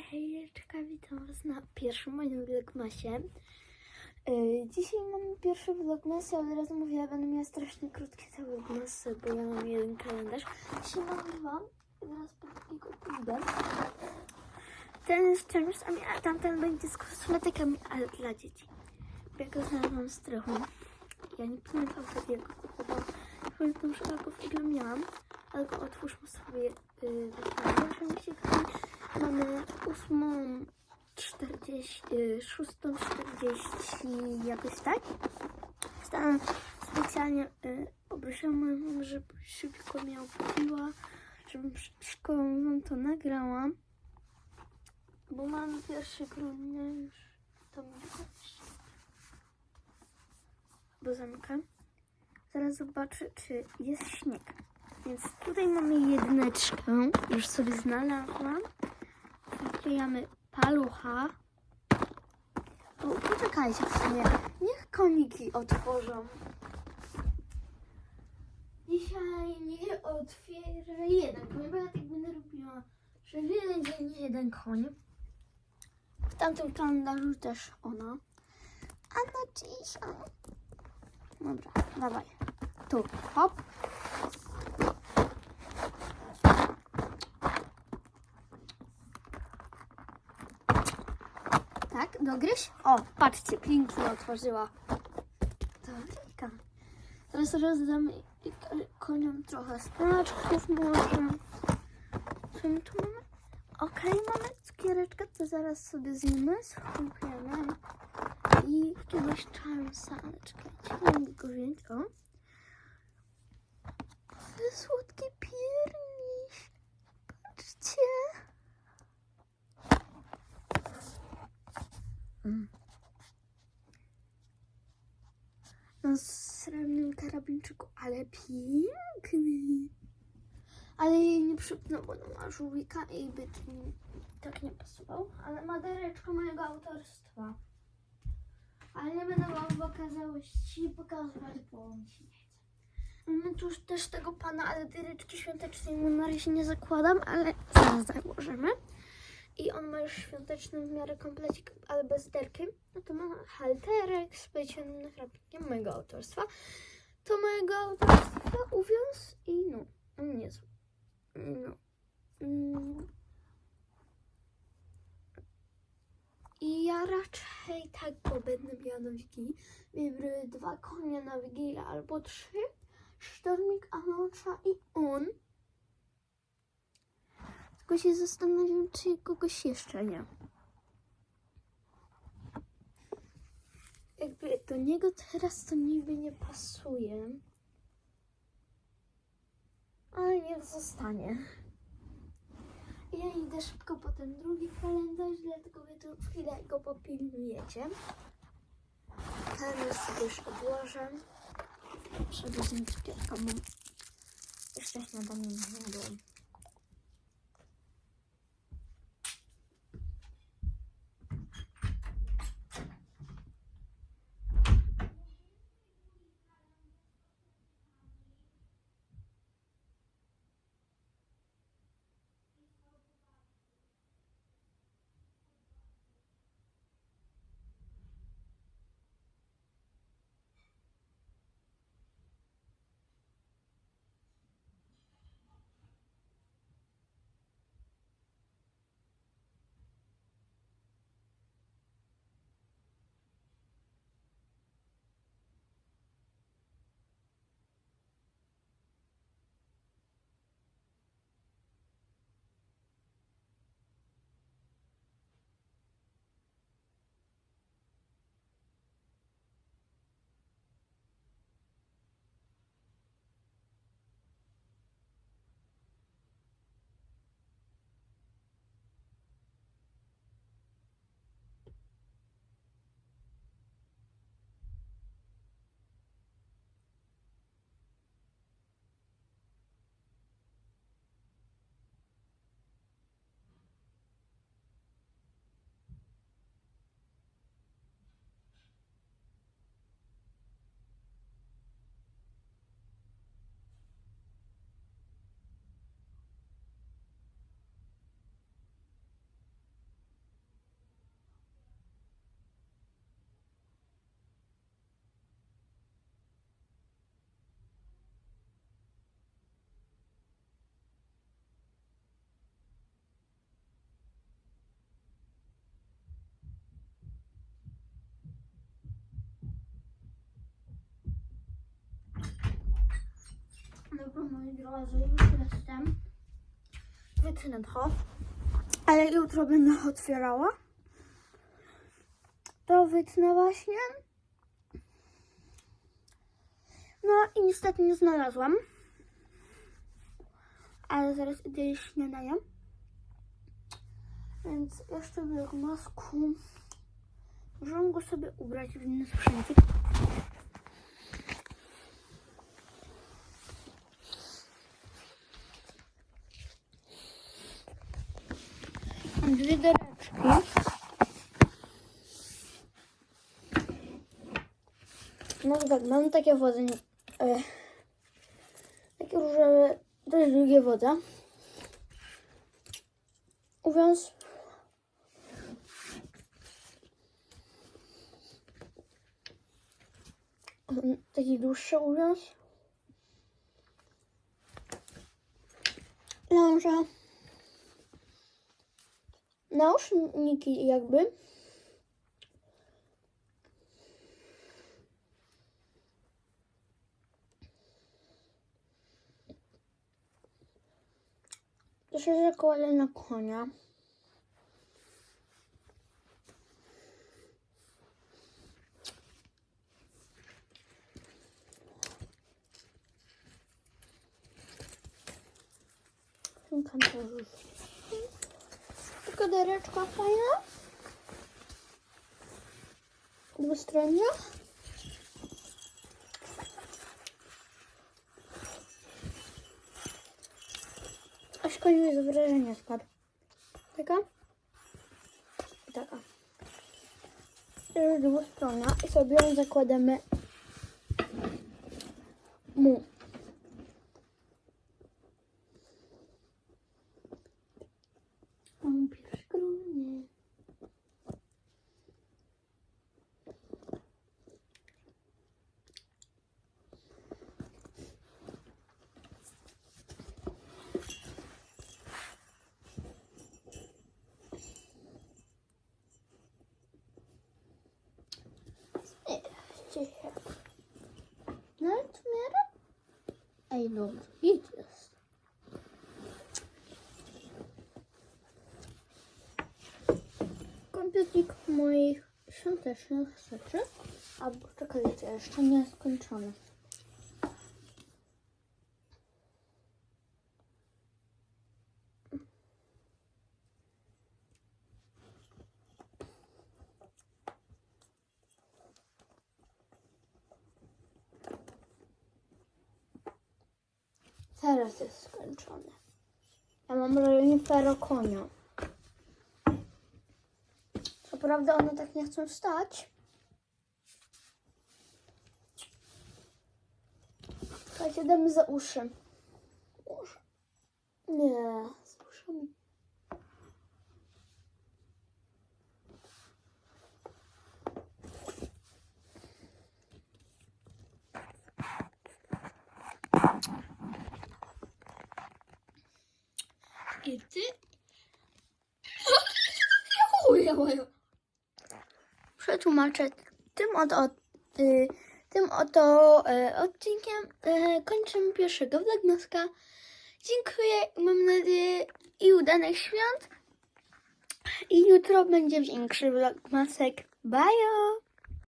Hejeczka, witam was na pierwszym moim vlogmasie. Yy, dzisiaj mam pierwszy vlogmas, ale raz mówię, będę miała strasznie krótkie te vlogmasy, bo ja mam jeden kalendarz. Dzisiaj mam dwa, zaraz po takiego pójdę. Ten jest czymś, a mi- tamten będzie z kosmetykami, ale dla dzieci. Ja go znalazłam z strychu. Ja nie pamiętam kiedy ja go kupowałam. Że ja go w ile miałam, ale go otwórzmy sobie yy, Oczywiście mamy ósmą 40, y, szóstą 40 jakoś tak. Specjalnie y, moją mamę, żeby szybko mnie obudziła, żebym przed szkołą wam to nagrałam. Bo mam 1 grudnia już to miesiąc. Bo zamykam. Zaraz zobaczę, czy jest śnieg. Więc tutaj mamy jedyneczkę, już sobie znalazłam. Wklejamy palucha. O, poczekajcie w sumie, niech koniki otworzą. Dzisiaj nie otwierę jeden koń, bo ja tak będę robiła, że jeden dzień jeden koń. W tamtym kalendarzu też ona. A na dzisiaj... Dobra, dawaj. Tu, hop. Tak, dogryź? O, patrzcie, pięknie otworzyła. Dobra. Teraz rozdam koniom trochę smaczków może. Co my tu mamy? Okej, mamy cukiereczkę, to zaraz sobie zjemy, schrupiemy. I jakiegoś czarnsa, ale czekajcie, nie go wziąć, o. Słodki pierniś. Patrzcie. Mm. Na srebrnym karabinczyku, ale piękny. Ale jej nie przypnę, bo ona ma żółwika i by mi tak nie pasował. Ale ma dereczko mojego autorstwa. Ale nie będę wam w okazałości pokazywać, bo mi się nie chce. Mamy tu już też tego pana, ale dyreczki świątecznej mu na razie nie zakładam, ale zaraz założymy. I on ma już świąteczny w miarę komplecik, ale bez derki. No to ma halterek z plecionym nachrapnikiem mojego autorstwa. To mojego autorstwa uwiązł i no, niezły. No. Mm. I ja raczej tak go będę miała na Wigilii. Dwa konie na Wigilię albo trzy. Sztormik, Anocza i on. Tylko się zastanawiam, czy kogoś jeszcze nie. Jakby do niego teraz to niby nie pasuje. Ale niech zostanie. Ja idę szybko po ten drugi kalendarz, dlatego wy tu chwilę go popilnujecie. Teraz sobie już odłożę. Nim cukierka, bo jeszcze śniadanie nie jadłam. Razie już jestem. Wytnę to. Ale jutro będę otwierała. To wytnę właśnie. No i niestety nie znalazłam. Ale zaraz idę jeść śniadanie. Więc jeszcze w masku. Możemy go sobie ubrać w inny sprzęcik. Mam dwie dereczki. No to tak, mam takie wody. E, takie dość długie woda. Uwiąz. Taki dłuższy uwiąz. Ląża. Nauszniki jakby. To się zakłada na konia. Ten kantorzyk. Taka dereczka fajna. Dwustronnia. Aż koniec wrażenia spadł. Taka. I taka. Jest dwustronna i sobie ją zakładamy mu. Mam pierwszy grunie. Cicho. Nawet w miarę? Ej, no, idziesz. Kompletnik moich świątecznych rzeczy. A czekajcie, jeszcze nie skończone. Teraz jest skończone. Ja mam renifero konia. Co prawda one tak nie chcą wstać. Słuchajcie, damy za uszy. Uszy. Nie, z uszami. Przetłumaczę tym oto, y, tym oto y, odcinkiem y, kończymy pierwszego vlogmaska. Dziękuję mam nadzieję i udanych świąt. I jutro będzie większy vlogmasek. Bye!